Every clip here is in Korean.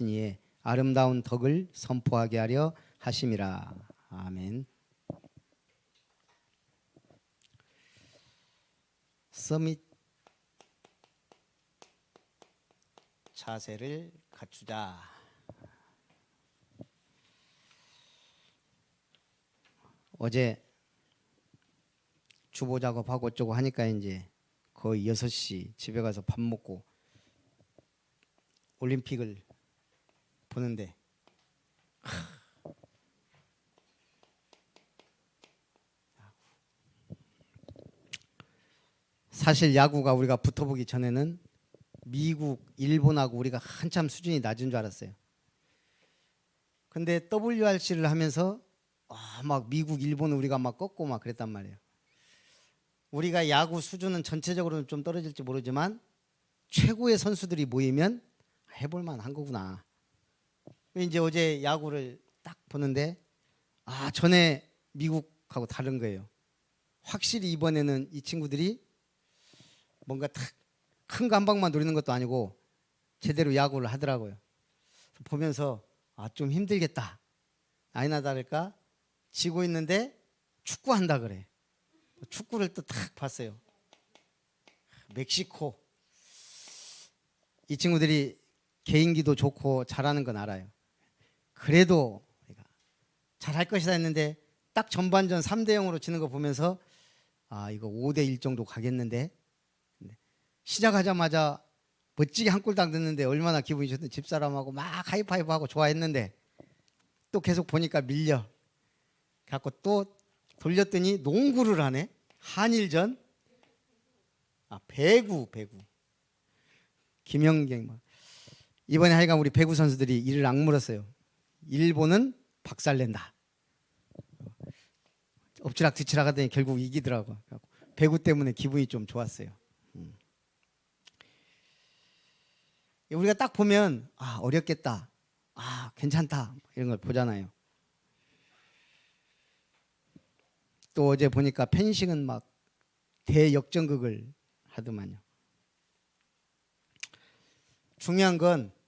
하신 이에 아름다운 덕을 선포하게 하려 하심이라. 아멘. 서밋 자세를 갖추자. 어제 주보 작업하고 어쩌고 하니까 이제 거의 6시 집에 가서 밥 먹고 올림픽을 보는데 사실 야구가 우리가 붙어보기 전에는 미국, 일본하고 우리가 한참 수준이 낮은 줄 알았어요. 근데 WRC를 하면서 아, 막 미국, 일본 우리가 막 꺾고 막 그랬단 말이에요. 우리가 야구 수준은 전체적으로는 좀 떨어질지 모르지만 최고의 선수들이 모이면 해볼 만한 거구나. 이제 어제 야구를 딱 보는데 아 전에 미국하고 다른 거예요. 확실히 이번에는 이 친구들이 뭔가 탁큰 감방만 노리는 것도 아니고 제대로 야구를 하더라고요. 보면서 아 좀 힘들겠다. 아니나 다를까 지고 있는데 축구한다 그래. 축구를 또탁 봤어요. 멕시코 이 친구들이 개인기도 좋고 잘하는 건 알아요. 그래도 잘할 것이다 했는데 딱 전반전 3대 0으로 지는 거 보면서 아 이거 5대 1 정도 가겠는데? 시작하자마자 멋지게 한골딱 넣는데 얼마나 기분이 좋든 집사람하고 막 하이파이브하고 좋아했는데 또 계속 보니까 밀려. 갖고 또 돌렸더니 농구를 하네. 한일전. 아 배구 배구. 김영경 뭐. 이번에 하여간 우리 배구 선수들이 이를 악물었어요. 일본은 박살낸다. 엎치락 뒤치락 하더니 결국 이기더라고. 배구 때문에 기분이 좀 좋았어요. 음. 우리가 딱 보면 아 어렵겠다. 아 괜찮다. 이런 걸 보잖아요. 또 어제 보니까 펜싱은 막 대역전극을 하더만요. 중요한 건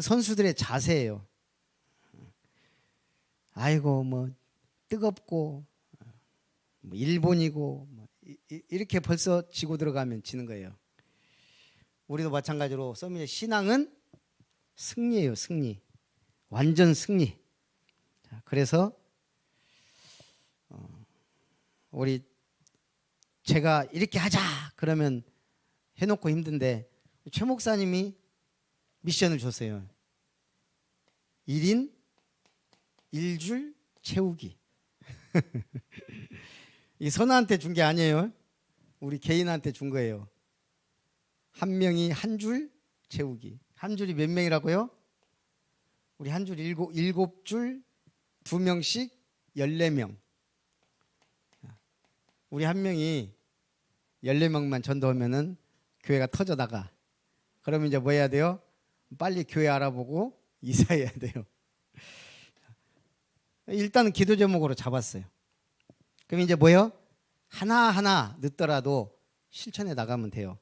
그 선수들의 자세예요. 아이고 뭐 뜨겁고 뭐 일본이고 뭐 이렇게 벌써 지고 들어가면 지는 거예요. 우리도 마찬가지로 서밋의 신앙은 승리예요, 승리. 완전 승리. 자, 그래서 어, 우리 제가 이렇게 하자 그러면 해놓고 힘든데 최 목사님이 미션을 줬어요. 1인 1줄 채우기. 이 선아한테 준 게 아니에요. 우리 개인한테 준 거예요. 한 명이 한 줄 채우기. 한 줄이 몇 명이라고요? 우리 한 줄 일곱, 일곱 줄, 두 명씩 열네 명. 우리 한 명이 열네 명만 전도하면은 교회가 터져 나가. 그러면 이제 뭐 해야 돼요? 빨리 교회 알아보고 이사해야 돼요. 일단은 기도 제목으로 잡았어요. 그럼 이제 뭐요? 하나하나 늦더라도 실천해 나가면 돼요.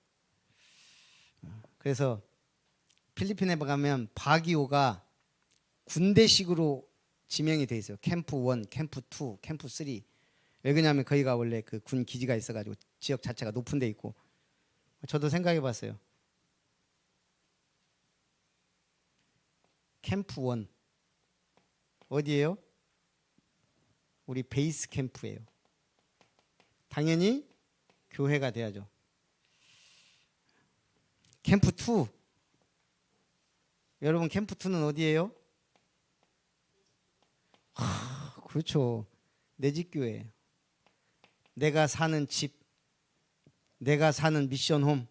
그래서 필리핀에 가면 바기오가 군대식으로 지명이 돼 있어요. 캠프 1, 캠프 2, 캠프 3. 왜 그러냐면 거기가 원래 그 군 기지가 있어 가지고 지역 자체가 높은 데 있고 저도 생각해 봤어요. 캠프 1 어디예요? 우리 베이스 캠프예요. 당연히 교회가 돼야죠. 캠프 2 여러분 캠프 2는 어디예요? 하, 그렇죠. 내 집 교회. 내가 사는 집. 내가 사는 미션 홈.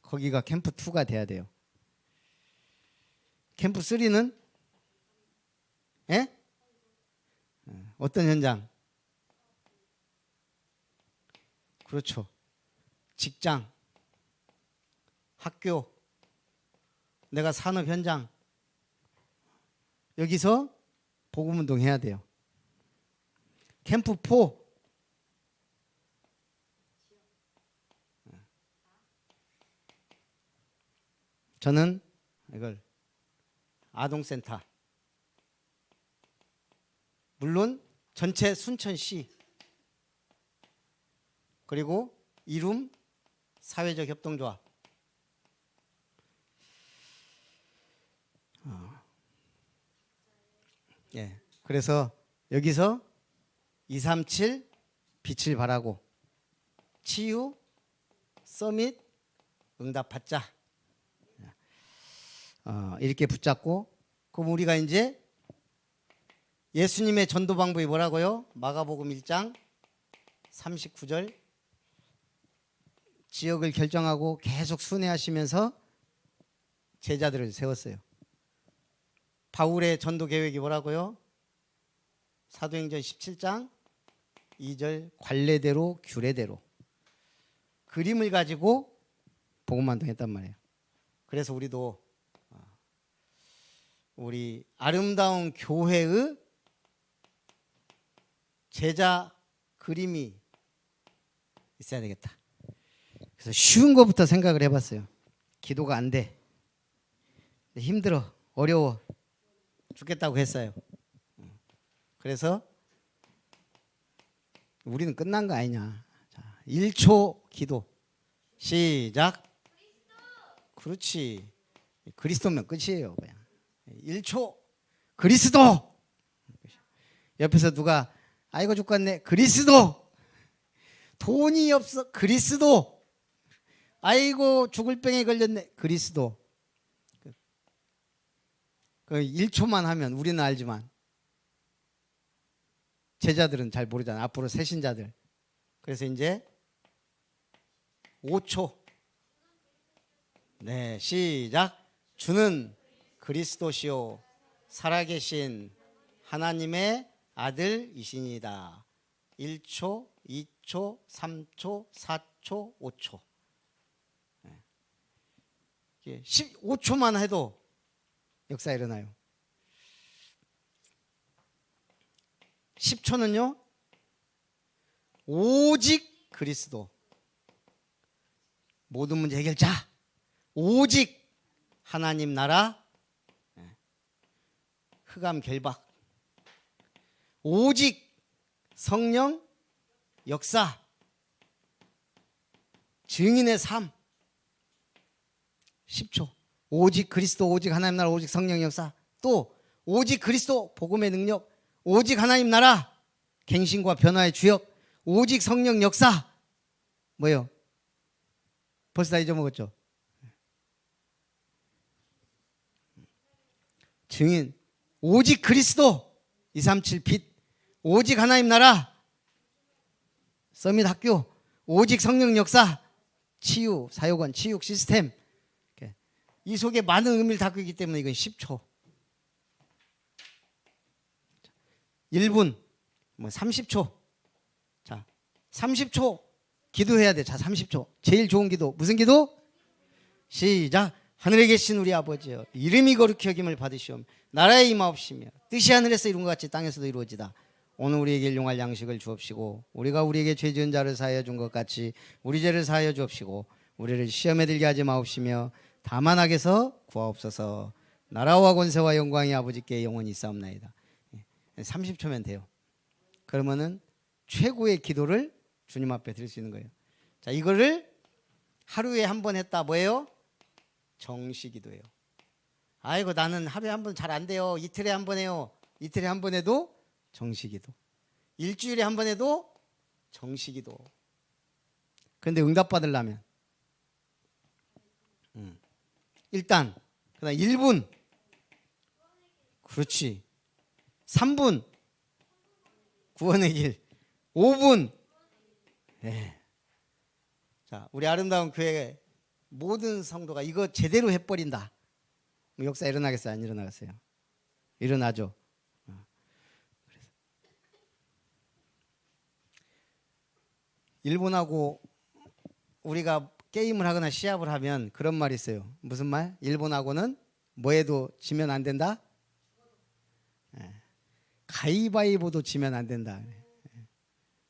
거기가 캠프 2가 돼야 돼요. 캠프 3는 예? 어떤 현장? 그렇죠. 직장, 학교, 내가 산업 현장. 여기서 복음 운동 해야 돼요. 캠프 4 저는 이걸 아동센터. 물론 전체 순천시 그리고 이룸 사회적 협동조합. 어. 예. 그래서 여기서 237 빛을 발하고 치유 서밋 응답 받자. 어, 이렇게 붙잡고 그럼 우리가 이제 예수님의 전도 방법이 뭐라고요? 마가복음 1장 39절 지역을 결정하고 계속 순회하시면서 제자들을 세웠어요. 바울의 전도 계획이 뭐라고요? 사도행전 17장 2절 관례대로 규례대로 그림을 가지고 복음만동했단 말이에요. 그래서 우리도 어, 우리 아름다운 교회의 제자 그림이 있어야 되겠다. 그래서 쉬운 것부터 생각을 해봤어요. 기도가 안 돼. 힘들어. 어려워. 죽겠다고 했어요. 그래서 우리는 끝난 거 아니냐. 자, 1초 기도. 시작. 그렇지. 그리스도면 끝이에요. 그냥. 1초. 그리스도. 옆에서 누가 아이고 죽겠네. 그리스도. 돈이 없어. 그리스도. 아이고 죽을 병에 걸렸네. 그리스도. 그 1초만 하면 우리는 알지만 제자들은 잘 모르잖아. 앞으로 새신자들. 그래서 이제 5초. 네, 시작. 주는 그리스도시요 살아계신 하나님의 아들이시니다. 1초, 2초, 3초, 4초, 5초. 네. 15초만 해도 역사 일어나요. 10초는요. 오직 그리스도. 모든 문제 해결자. 오직 하나님 나라. 예. 흑암 결박. 오직 성령 역사. 증인의 삶. 10초. 오직 그리스도, 오직 하나님 나라, 오직 성령 역사. 또 오직 그리스도 복음의 능력. 오직 하나님 나라 갱신과 변화의 주역 오직 성령 역사 뭐요? 벌써 다 잊어먹었죠? 증인 오직 그리스도 237빛 오직 하나님 나라 서밋 학교 오직 성령 역사 치유 사역원 치유 시스템 이 속에 많은 의미를 담고 있기 때문에 이건 10초 1분, 뭐 30초. 자, 30초 기도해야 돼. 자, 30초. 제일 좋은 기도. 무슨 기도? 시작. 하늘에 계신 우리 아버지여 이름이 거룩히 여김을 받으시오 나라의 임하옵시며 뜻이 하늘에서 이룬 것 같이 땅에서도 이루어지다 오늘 우리에게 일용할 양식을 주옵시고 우리가 우리에게 죄 지은 자를 사하여 준 것 같이 우리 죄를 사하여 주옵시고 우리를 시험에 들게 하지 마옵시며 다만 악에서 구하옵소서 나라와 권세와 영광이 아버지께 영원히 있사옵나이다 30초면 돼요. 그러면은 최고의 기도를 주님 앞에 드릴 수 있는 거예요. 자, 이거를 하루에 한 번 했다 뭐예요? 정시 기도예요. 아이고 나는 하루에 한 번 잘 안 돼요. 이틀에 한 번 해요. 이틀에 한 번 해도 정시 기도. 일주일에 한 번 해도 정시 기도. 그런데 응답 받으려면 음. 일단 그다음 1분 그렇지. 3분 구원의 길 5분 네. 자 우리 아름다운 교회 모든 성도가 이거 제대로 해버린다 뭐 역사 일어나겠어요 안 일어나겠어요 일어나죠 일본하고 우리가 게임을 하거나 시합을 하면 그런 말이 있어요 무슨 말? 일본하고는 뭐해도 지면 안 된다? 가위바위보도 지면 안 된다.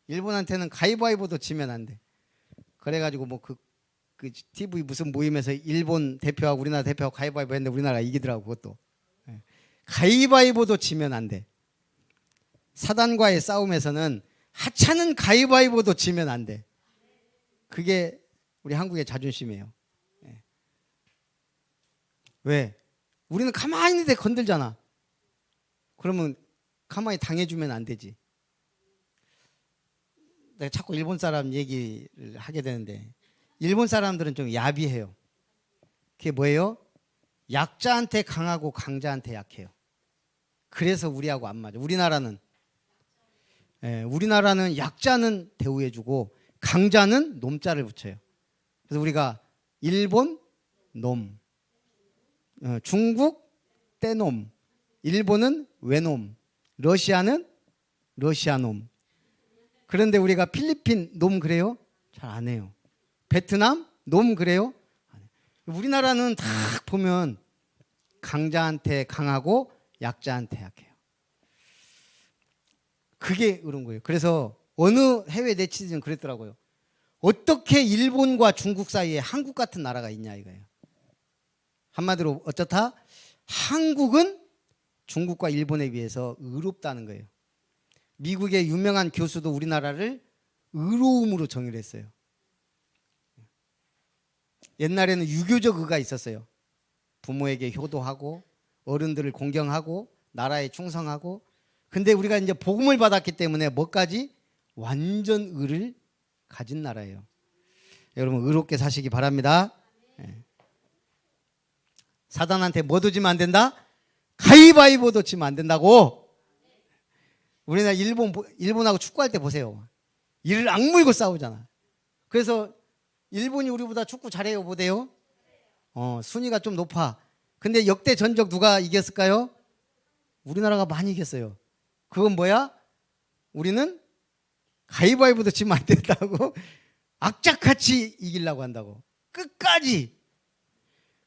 일본한테는 가위바위보도 지면 안 돼. 그래가지고 뭐그 그 TV 무슨 모임에서 일본 대표하고 우리나라 대표하고 가위바위보 했는데 우리나라가 이기더라고 그것도. 예. 가위바위보도 지면 안 돼. 사단과의 싸움에서는 하찮은 가위바위보도 지면 안 돼. 그게 우리 한국의 자존심이에요. 예. 왜? 우리는 가만히 있는데 건들잖아. 그러면 가만히 당해주면 안 되지. 내가 자꾸 일본 사람 얘기를 하게 되는데 일본 사람들은 좀 야비해요. 그게 뭐예요? 약자한테 강하고 강자한테 약해요. 그래서 우리하고 안 맞아. 우리나라는 예, 우리나라는 약자는 대우해주고 강자는 놈자를 붙여요. 그래서 우리가 일본 놈, 어, 중국 떼놈, 일본은 외놈, 러시아는 러시아놈. 그런데 우리가 필리핀 놈 그래요? 잘 안 해요. 베트남 놈 그래요? 우리나라는 다 보면 강자한테 강하고 약자한테 약해요. 그게 그런 거예요. 그래서 어느 해외 네티즌 그랬더라고요. 어떻게 일본과 중국 사이에 한국 같은 나라가 있냐 이거예요. 한마디로 어쩌다 한국은 중국과 일본에 비해서 의롭다는 거예요. 미국의 유명한 교수도 우리나라를 의로움으로 정의를 했어요. 옛날에는 유교적 의가 있었어요. 부모에게 효도하고 어른들을 공경하고 나라에 충성하고 근데 우리가 이제 복음을 받았기 때문에 뭐까지 완전 의를 가진 나라예요. 여러분 의롭게 사시기 바랍니다. 예. 사단한테 뭐도 지면 안 된다? 가위바위보도 지면 안 된다고. 우리나라 일본 일본하고 축구할 때 보세요. 이를 악물고 싸우잖아. 그래서 일본이 우리보다 축구 잘해요, 못해요? 어, 순위가 좀 높아. 근데 역대 전적 누가 이겼을까요? 우리나라가 많이 이겼어요. 그건 뭐야? 우리는 가위바위보도 치면 안 된다고 악착같이 이기려고 한다고. 끝까지.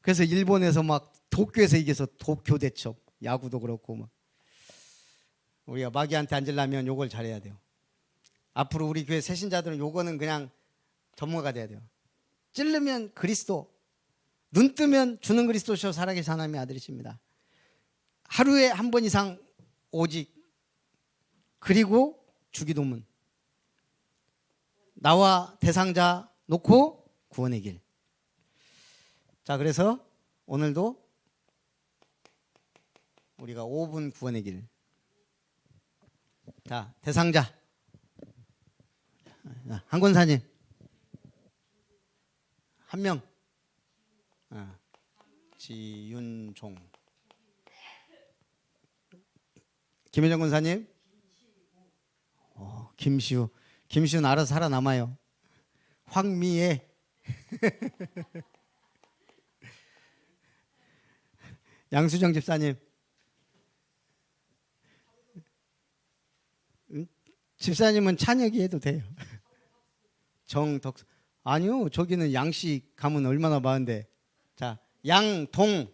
그래서 일본에서 막 도쿄에서 이겨서 도쿄 대첩 야구도 그렇고 막. 우리가 마귀한테 앉으려면 요걸 잘해야 돼요. 앞으로 우리 교회 새신자들은 요거는 그냥 전문가가 돼야 돼요. 찔르면 그리스도 눈 뜨면 주는 그리스도시오. 살아계신 하나님의 아들이십니다. 하루에 한 번 이상 오직 그리고 주기도문 나와 대상자 놓고 구원의 길. 자, 그래서 오늘도 우리가 5분 구원의 길. 자, 대상자. 한 권사님. 한 명. 아, 지윤종. 김혜정 권사님. 어, 김시우. 김시우는 알아서 살아남아요. 황미애. 양수정 집사님. 응? 집사님은 찬혁이 해도 돼요. 정덕 아니요 저기는 양씨 가면 얼마나 많은데 자 양동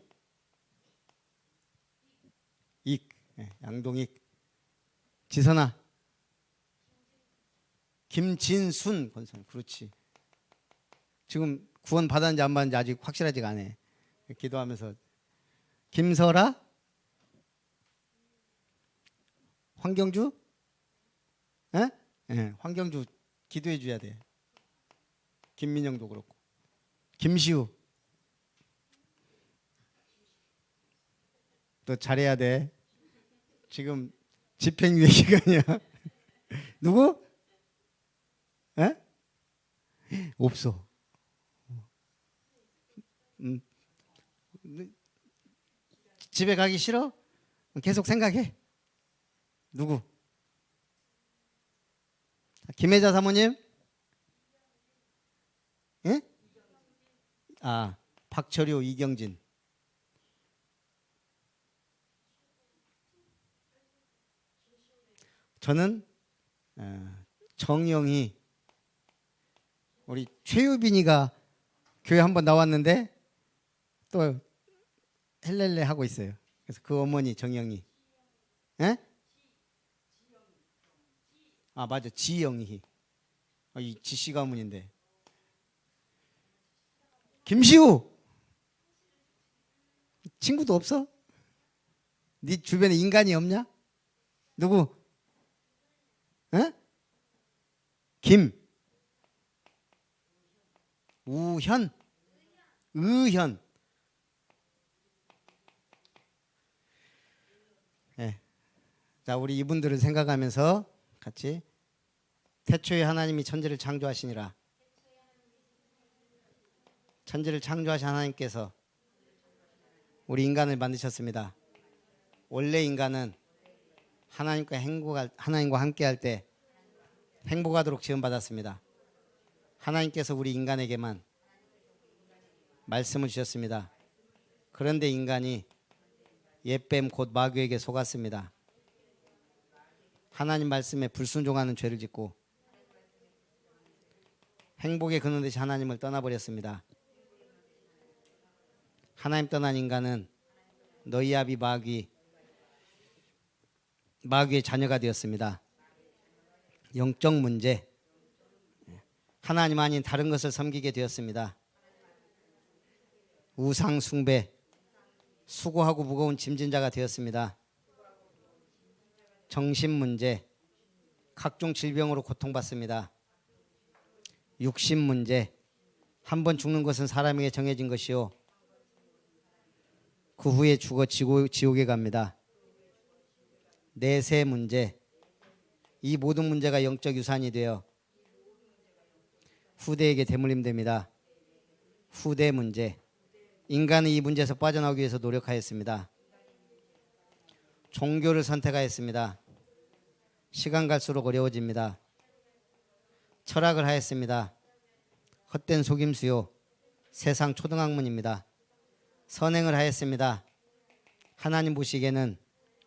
익 네, 양동익 지선아 김진순 권성 그렇지. 지금 구원 받았는지 안 받았는지 아직 확실하지가 않아. 기도하면서. 김설아? 황경주? 에? 예, 황경주 기도해 줘야 돼. 김민영도 그렇고. 김시우. 너 잘해야 돼. 지금 집행유예 기간이야. 누구? 에? 없어. 음. 집에 가기 싫어? 계속 생각해. 누구? 김혜자 사모님? 예? 아, 박철효, 이경진. 저는 어, 정영희 우리 최유빈이가 교회 한번 나왔는데 또 헬렐레 하고 있어요. 그래서 그 어머니 정영희, 예? 아 맞아 지영희, 아, 이 지씨 가문인데 김시우 친구도 없어? 네 주변에 인간이 없냐? 누구? 어? 김 우현 의현 예. 자 우리 이분들을 생각하면서 같이 태초에 하나님이 천지를 창조하시니라 천지를 창조하신 하나님께서 우리 인간을 만드셨습니다. 원래 인간은 하나님과 행복할 하나님과 함께할 때 행복하도록 지원받았습니다. 하나님께서 우리 인간에게만 말씀을 주셨습니다. 그런데 인간이 옛뱀 곧 마귀에게 속았습니다. 하나님 말씀에 불순종하는 죄를 짓고 행복의 근원 대신 하나님을 떠나버렸습니다. 하나님 떠난 인간은 너희 아비 마귀 마귀의 자녀가 되었습니다. 영적 문제 하나님 아닌 다른 것을 섬기게 되었습니다. 우상 숭배 수고하고 무거운 짐진 자가 되었습니다. 정신 문제 각종 질병으로 고통받습니다. 육신 문제 한 번 죽는 것은 사람에게 정해진 것이요 그 후에 죽어 지옥에 갑니다. 내세 문제 이 모든 문제가 영적 유산이 되어 후대에게 대물림됩니다. 후대 문제 인간은 이 문제에서 빠져나오기 위해서 노력하였습니다. 종교를 선택하였습니다. 시간 갈수록 어려워집니다. 철학을 하였습니다. 헛된 속임수요. 세상 초등학문입니다. 선행을 하였습니다. 하나님 보시기에는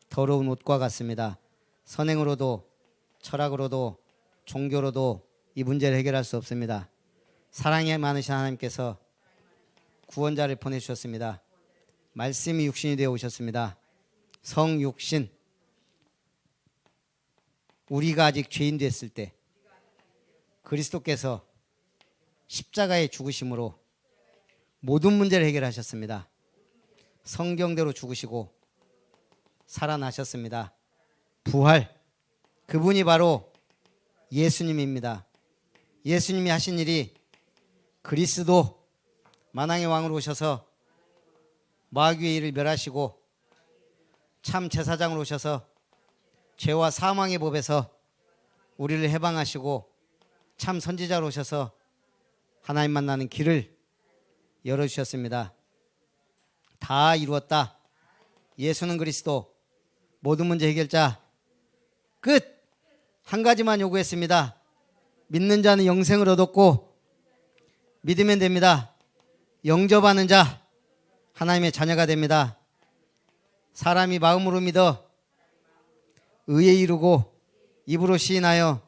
더러운 옷과 같습니다. 선행으로도 철학으로도 종교로도 이 문제를 해결할 수 없습니다. 사랑이 많으신 하나님께서 구원자를 보내주셨습니다. 말씀이 육신이 되어 오셨습니다. 성육신 우리가 아직 죄인 됐을 때 그리스도께서 십자가에 죽으심으로 모든 문제를 해결하셨습니다. 성경대로 죽으시고 살아나셨습니다. 부활 그분이 바로 예수님입니다. 예수님이 하신 일이 그리스도 만왕의 왕으로 오셔서 마귀의 일을 멸하시고 참 제사장으로 오셔서 죄와 사망의 법에서 우리를 해방하시고 참 선지자로 오셔서 하나님 만나는 길을 열어주셨습니다. 다 이루었다. 예수는 그리스도 모든 문제 해결자 끝. 한 가지만 요구했습니다. 믿는 자는 영생을 얻었고 믿으면 됩니다. 영접하는 자 하나님의 자녀가 됩니다. 사람이 마음으로 믿어 의에 이르고 입으로 시인하여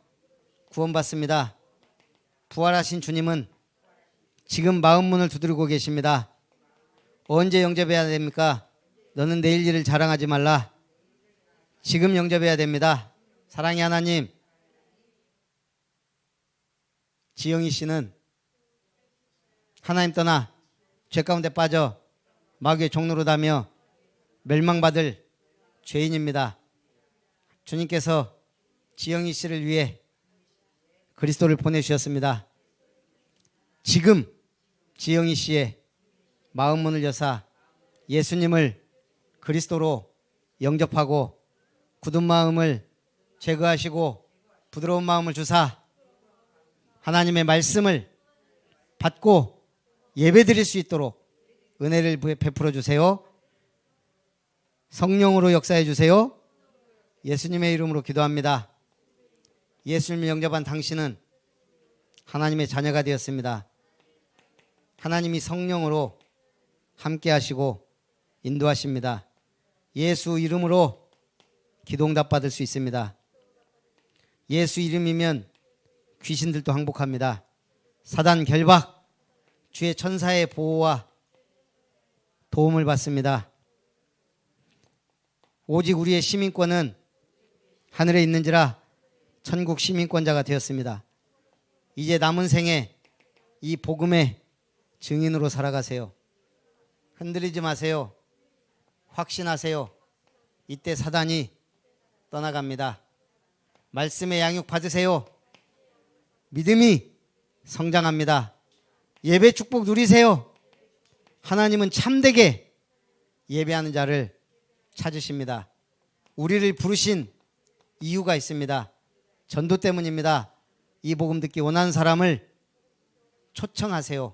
구원받습니다. 부활하신 주님은 지금 마음 문을 두드리고 계십니다. 언제 영접해야 됩니까? 너는 내일 일을 자랑하지 말라. 지금 영접해야 됩니다. 사랑의 하나님. 지영이 씨는 하나님 떠나 죄 가운데 빠져 마귀의 종로로 다며 멸망받을 죄인입니다. 주님께서 지영이 씨를 위해 그리스도를 보내주셨습니다. 지금 지영이 씨의 마음 문을 여사 예수님을 그리스도로 영접하고 굳은 마음을 제거하시고 부드러운 마음을 주사 하나님의 말씀을 받고 예배 드릴 수 있도록 은혜를 베풀어 주세요. 성령으로 역사해 주세요. 예수님의 이름으로 기도합니다. 예수님을 영접한 당신은 하나님의 자녀가 되었습니다. 하나님이 성령으로 함께 하시고 인도하십니다. 예수 이름으로 기도응답 받을 수 있습니다. 예수 이름이면 귀신들도 항복합니다. 사단 결박, 주의 천사의 보호와 도움을 받습니다. 오직 우리의 시민권은 하늘에 있는지라 천국 시민권자가 되었습니다. 이제 남은 생에 이 복음의 증인으로 살아가세요. 흔들리지 마세요. 확신하세요. 이때 사단이 떠나갑니다. 말씀의 양육 받으세요. 믿음이 성장합니다. 예배 축복 누리세요. 하나님은 참되게 예배하는 자를 찾으십니다. 우리를 부르신 이유가 있습니다. 전도 때문입니다. 이 복음 듣기 원하는 사람을 초청하세요.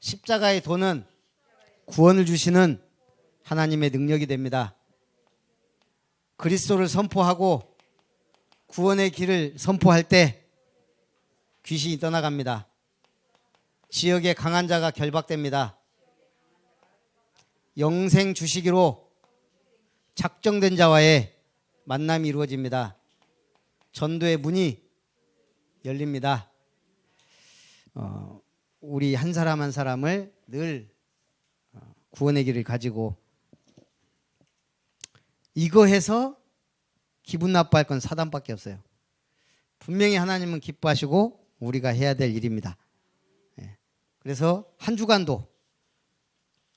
십자가의 도는 구원을 주시는 하나님의 능력이 됩니다. 그리스도를 선포하고 구원의 길을 선포할 때 귀신이 떠나갑니다. 지역의 강한 자가 결박됩니다. 영생 주시기로 작정된 자와의 만남이 이루어집니다. 전도의 문이 열립니다. 어, 우리 한 사람 한 사람을 늘 어, 구원의 길을 가지고 이거 해서 기분 나빠할 건 사단밖에 없어요. 분명히 하나님은 기뻐하시고 우리가 해야 될 일입니다. 예. 그래서 한 주간도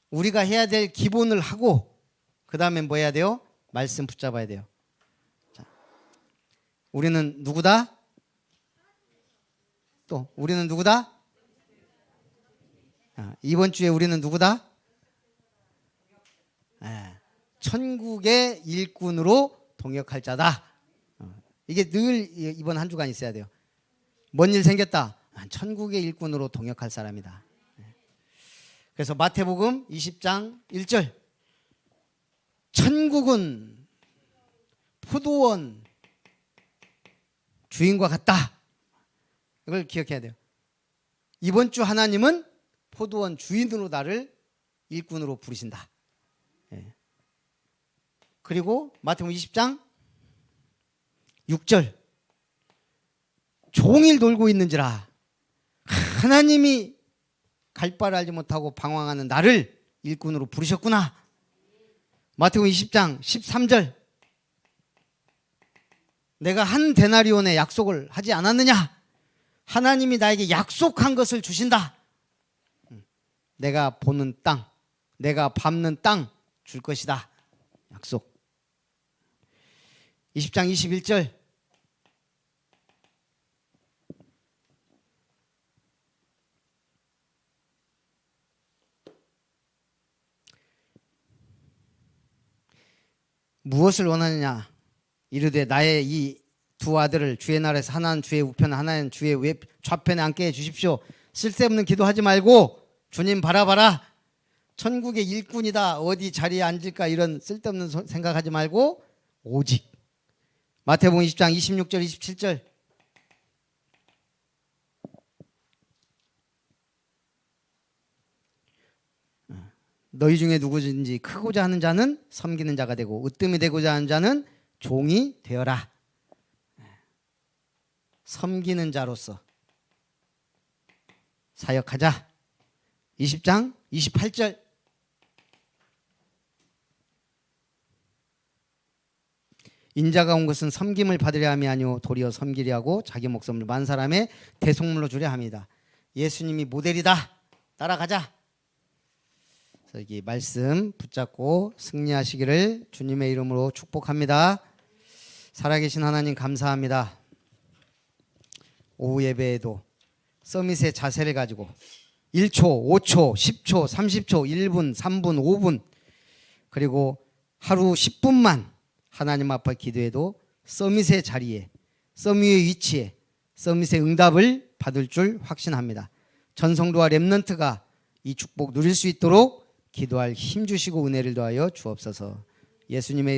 우리가 해야 될 기본을 하고 그 다음에 뭐 해야 돼요? 말씀 붙잡아야 돼요. 자, 우리는 누구다? 또 우리는 누구다? 아, 이번 주에 우리는 누구다? 예, 천국의 일꾼으로 동역할 자다. 어, 이게 늘 이- 이번 한 주간 있어야 돼요. 뭔 일 생겼다? 아, 천국의 일꾼으로 동역할 사람이다. 예. 그래서 마태복음 20장 1절 천국은 포도원 주인과 같다. 이걸 기억해야 돼요. 이번 주 하나님은 포도원 주인으로 나를 일꾼으로 부르신다. 예. 그리고 마태복음 20장 6절 종일 놀고 있는지라 하나님이 갈 바를 알지 못하고 방황하는 나를 일꾼으로 부르셨구나. 마태복음 20장 13절 내가 한 데나리온의 약속을 하지 않았느냐? 하나님이 나에게 약속한 것을 주신다. 내가 보는 땅, 내가 밟는 땅 줄 것이다. 약속. 20장 21절 무엇을 원하느냐? 이르되 나의 이 두 아들을 주의 나라에서 하나는 주의 우편 하나는 주의 외 좌편에 앉게 해 주십시오. 쓸데없는 기도하지 말고 주님 바라봐라. 천국의 일꾼이다. 어디 자리에 앉을까 이런 쓸데없는 소- 생각하지 말고 오직 마태복음 20장 26절 27절 너희 중에 누구든지 크고자 하는 자는 섬기는 자가 되고 으뜸이 되고자 하는 자는 종이 되어라. 섬기는 자로서 사역하자. 20장 28절 인자가 온 것은 섬김을 받으려 함이 아니오 도리어 섬기려 하고 자기 목숨을 만 사람의 대속물로 주려 합니다. 예수님이 모델이다. 따라가자. 이 말씀 붙잡고 승리하시기를 주님의 이름으로 축복합니다. 살아계신 하나님 감사합니다. 오후 예배에도 서밋의 자세를 가지고 1초, 5초, 10초, 30초, 1분, 3분, 5분 그리고 하루 10분만 하나님 앞에 기도해도 서밋의 자리에 서밋의 위치에 서밋의 응답을 받을 줄 확신합니다. 전성도와 렘넌트가 이 축복 누릴 수 있도록 기도할 힘 주시고 은혜를 더하여 주옵소서. 예수님의